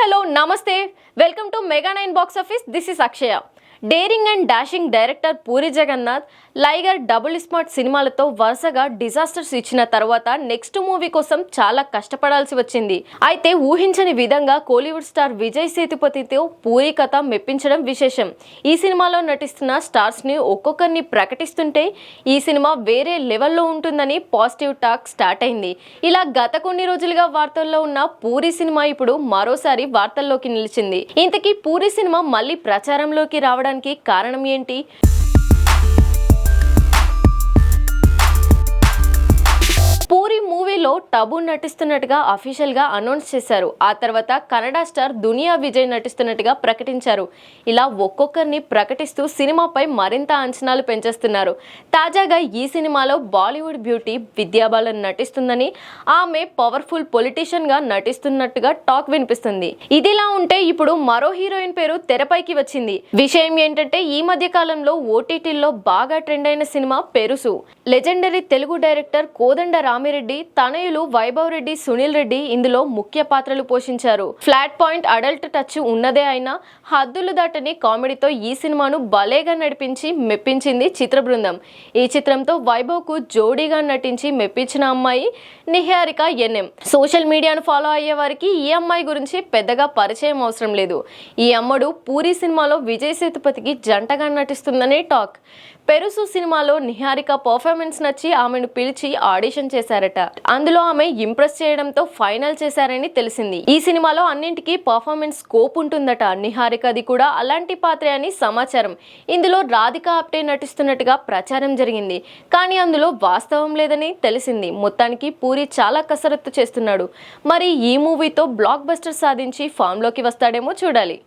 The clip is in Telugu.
హలో నమస్తే. Welcome to mega nine box office. This is Akshaya. Daring and dashing director Puri Jagannath Liger double smart సినిమాలతో వరుసగా డిజాస్టర్స్ ఇచ్చిన తర్వాత నెక్స్ట్ మూవీ కోసం చాలా కష్టపడాల్సి వచ్చింది. అయితే ఊహించని విధంగా కోలీవుడ్ స్టార్ విజయ్ సేతుపతితో పూరి కథ మెప్పించడం విశేషం. ఈ సినిమాలో నటిస్తున్న స్టార్స్ని ఒక్కొక్కరిని ప్రకటిస్తుంటే ఈ సినిమా వేరే లెవెల్లో ఉంటుందని పాజిటివ్ టాక్ స్టార్ట్ అయింది. ఇలా గత కొన్ని రోజులుగా వార్తల్లో ఉన్న పూరి సినిమా ఇప్పుడు మరోసారి వార్తల్లోకి నిలిచింది. ఇంతకీ పూరి సినిమా మళ్ళీ ప్రచారంలోకి రావడం రావడానికి కారణం ఏంటి? టబు నటిస్తున్నట్టుగా అఫీషియల్గా అనౌన్స్ చేశారు. ఆ తర్వాత కన్నడ స్టార్ దునియా విజయ్ నటిస్తున్నట్టుగా ప్రకటించారు. ఇలా ఒక్కొక్కరిని ప్రకటిస్తూ సినిమాపై మరింత అంచనాలు పెంచేస్తున్నారు. తాజాగా ఈ సినిమాలో బాలీవుడ్ బ్యూటీ విద్యాబాలన్ నటిస్తుందని ఆమె పవర్ఫుల్ పొలిటీషియన్గా నటిస్తున్నట్టుగా టాక్ వినిపిస్తుంది. ఇదిలా ఉంటే ఇప్పుడు మరో హీరోయిన్ పేరు తెరపైకి వచ్చింది. విషయం ఏంటంటే ఈ మధ్య కాలంలో ఓటీటీల్లో బాగా ట్రెండ్ అయిన cinema పెరుసు. Legendary Telugu director Kodanda Ramireddy తనయులు వైభవ్ రెడ్డి సునీల్ రెడ్డి ఇందులో ముఖ్య పాత్రలు పోషించారు. ఫ్లాట్ పాయింట్ అడల్ట్ టచ్ ఉన్నదే అయినా హద్దులు దాటని కామెడీతో ఈ సినిమాను భలేగా నడిపించి మెప్పించింది చిత్ర బృందం ఈ చిత్రంతో వైభవ్కు జోడీగా నటించి మెప్పించిన అమ్మాయి నిహారిక ఎన్ఎం. సోషల్ మీడియాను ఫాలో అయ్యే వారికి ఈ అమ్మాయి గురించి పెద్దగా పరిచయం అవసరం లేదు. ఈ అమ్మడు పూరి సినిమాలో విజయ్ సేతుపతికి జంటగా నటిస్తుందనే టాక్. పెరుసు సినిమాలో నిహారిక పర్ఫార్మెన్స్ నచ్చి ఆమెను పిలిచి ఆడిషన్ చేశారట. అందులో ఆమె ఇంప్రెస్ చేయడంతో ఫైనల్ చేశారని తెలిసింది. ఈ సినిమాలో అన్నింటికీ పర్ఫార్మెన్స్ స్కోప్ ఉంటుందట. నిహారికది కూడా అలాంటి పాత్రే అని సమాచారం. ఇందులో రాధిక ఆప్టే నటిస్తున్నట్టుగా ప్రచారం జరిగింది. కానీ అందులో వాస్తవం లేదని తెలిసింది. మొత్తానికి పూరి చాలా కసరత్తు చేస్తున్నాడు. మరి ఈ మూవీతో బ్లాక్ బస్టర్ సాధించి ఫామ్లోకి వస్తాడేమో చూడాలి.